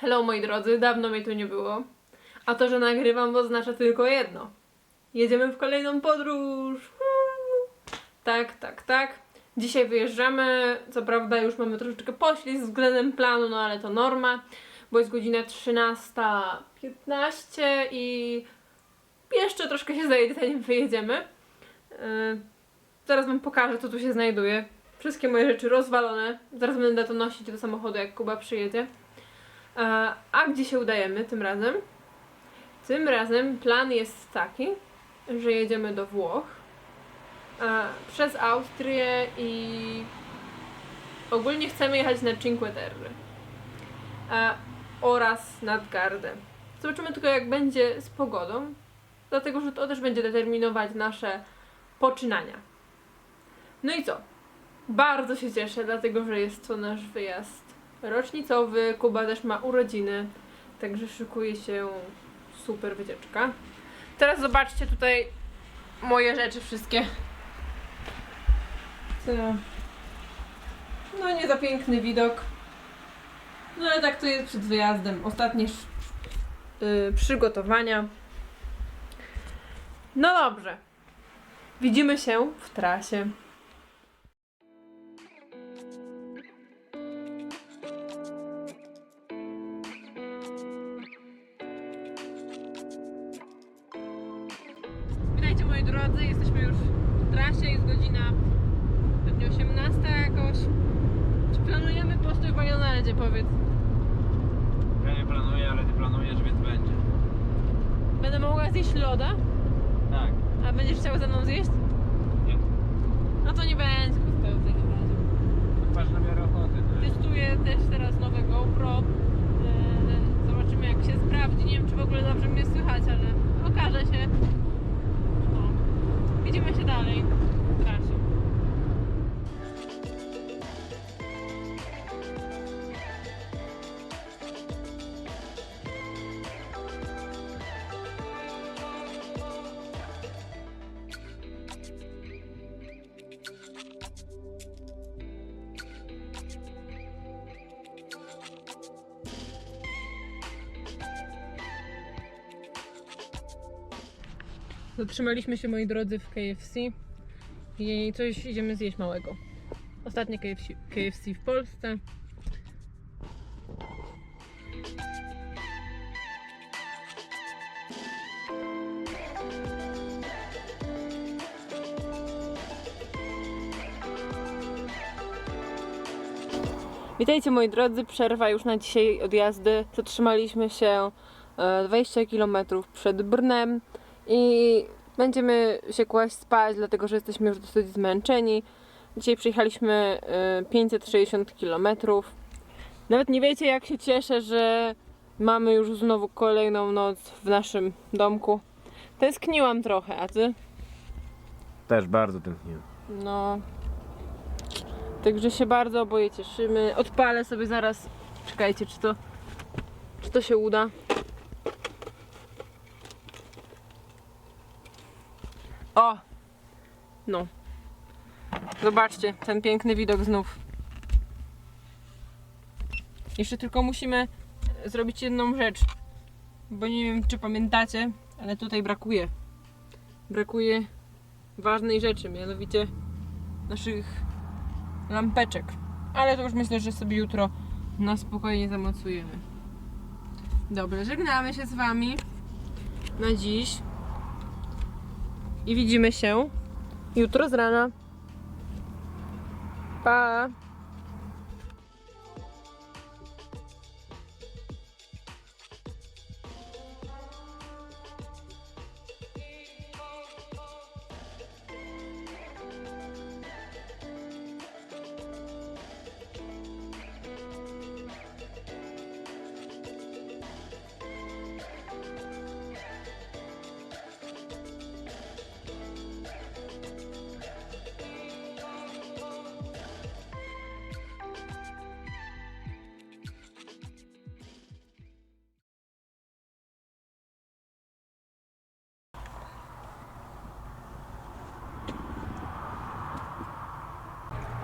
Hello moi drodzy, dawno mnie tu nie było. A to, że nagrywam oznacza tylko jedno. Jedziemy w kolejną podróż. Tak, tak, tak. Dzisiaj wyjeżdżamy. Co prawda już mamy troszeczkę poślizg względem planu, no ale to norma, bo jest godzina 13.15 i jeszcze troszkę się zajedzie, zanim wyjedziemy. Yy, zaraz wam pokażę, co tu się znajduje. Wszystkie moje rzeczy rozwalone. Zaraz będę to nosić do samochodu, jak Kuba przyjedzie. E, A gdzie się udajemy tym razem? Tym razem plan jest taki, że jedziemy do Włoch e, przez Austrię i ogólnie chcemy jechać na Cinque Terre e, oraz nad Gardę. Zobaczymy tylko jak będzie z pogodą, dlatego że to też będzie determinować nasze poczynania. No i co? Bardzo się cieszę, dlatego że jest to nasz wyjazd rocznicowy. Kuba też ma urodziny, także szykuje się super wycieczka. Teraz zobaczcie tutaj moje rzeczy wszystkie. Co? No nie za piękny widok. No ale tak to jest przed wyjazdem. Ostatnie yy, przygotowania. No dobrze. Widzimy się w trasie. Drodzy, jesteśmy już w trasie, jest godzina pewnie 18 jakoś. Czy planujemy postój panią na ledzie, powiedz? Ja nie planuję, ale ty planujesz, więc będzie. Będę mogła zjeść loda, Tak. a będziesz chciał ze mną zjeść? Nie. No to nie będzie postoju w takim razie. Patrz na miarę ochoty. Testuję też teraz nowe GoPro. Eee, Zobaczymy jak się sprawdzi. Nie wiem czy w ogóle dobrze mnie słychać, ale okaże się. Widzimy się dalej trasie. Zatrzymaliśmy się, moi drodzy, w KFC i coś idziemy zjeść małego. Ostatnie KFC, KFC w Polsce. Witajcie moi drodzy, przerwa już na dzisiaj odjazdy. Zatrzymaliśmy się e, 20 km przed Brnem i będziemy się kłaść spać, dlatego że jesteśmy już dosyć zmęczeni. Dzisiaj przejechaliśmy e, 560 km. Nawet nie wiecie jak się cieszę, że mamy już znowu kolejną noc w naszym domku. Tęskniłam trochę, a ty? Też bardzo tęskniłem. No. Także się bardzo oboje cieszymy. Odpalę sobie zaraz. Czekajcie, czy to. Czy to się uda? O! No. Zobaczcie, ten piękny widok znów. Jeszcze tylko musimy zrobić jedną rzecz. Bo nie wiem, czy pamiętacie, ale tutaj brakuje. Brakuje ważnej rzeczy, mianowicie naszych lampeczek. Ale to już myślę, że sobie jutro na spokojnie zamocujemy. Dobrze, żegnamy się z Wami na dziś. I widzimy się jutro z rana. Pa!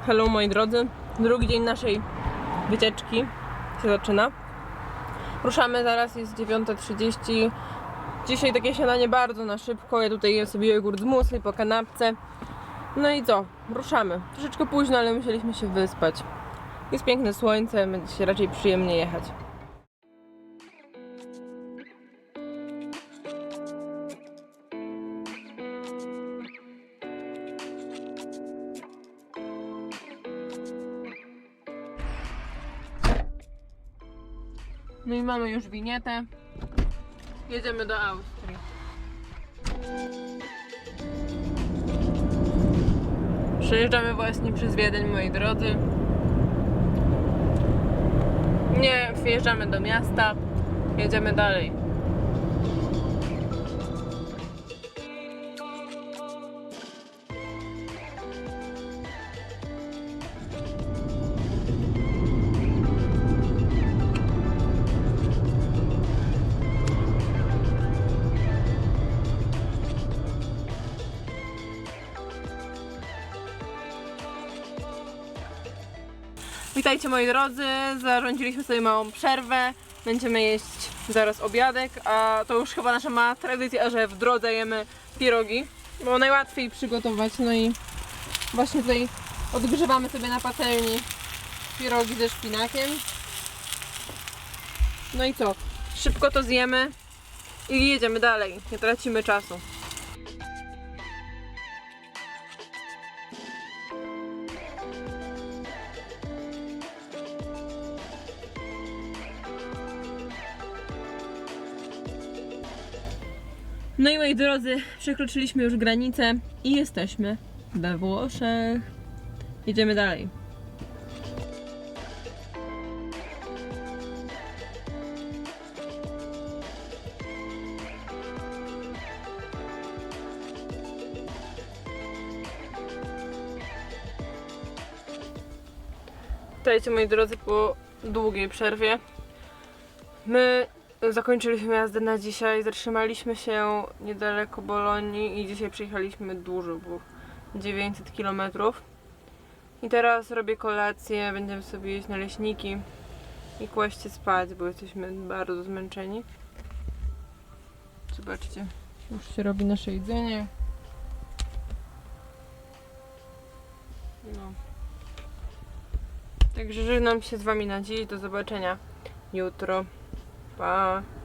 Hello moi drodzy, drugi dzień naszej wycieczki się zaczyna. Ruszamy zaraz, jest 9.30. Dzisiaj takie śniadanie bardzo na szybko. Ja tutaj jem sobie jogurt z musli po kanapce. No i co? Ruszamy. Troszeczkę późno, ale musieliśmy się wyspać. Jest piękne słońce, będzie się raczej przyjemnie jechać. No i mamy już winietę. Jedziemy do Austrii. Przejeżdżamy właśnie przez Wiedeń, moi drodzy. Nie, wjeżdżamy do miasta. Jedziemy dalej. Witajcie moi drodzy, zarządziliśmy sobie małą przerwę. Będziemy jeść zaraz obiadek, a to już chyba nasza mała tradycja, że w drodze jemy pierogi, bo najłatwiej przygotować. No i właśnie tutaj odgrzewamy sobie na patelni pierogi ze szpinakiem. No i co? Szybko to zjemy i jedziemy dalej, nie tracimy czasu. No i moi drodzy, przekroczyliśmy już granicę i jesteśmy we Włoszech. Jedziemy dalej. Witajcie moi drodzy po długiej przerwie. My zakończyliśmy jazdę na dzisiaj, zatrzymaliśmy się niedaleko Bolonii i dzisiaj przyjechaliśmy dużo, bo 900 km. I teraz robię kolację, będziemy sobie jeść naleśniki i kłaść się spać, bo jesteśmy bardzo zmęczeni. Zobaczcie, już się robi nasze jedzenie. No. Także żegnam się z Wami na dziś, do zobaczenia jutro. Pa!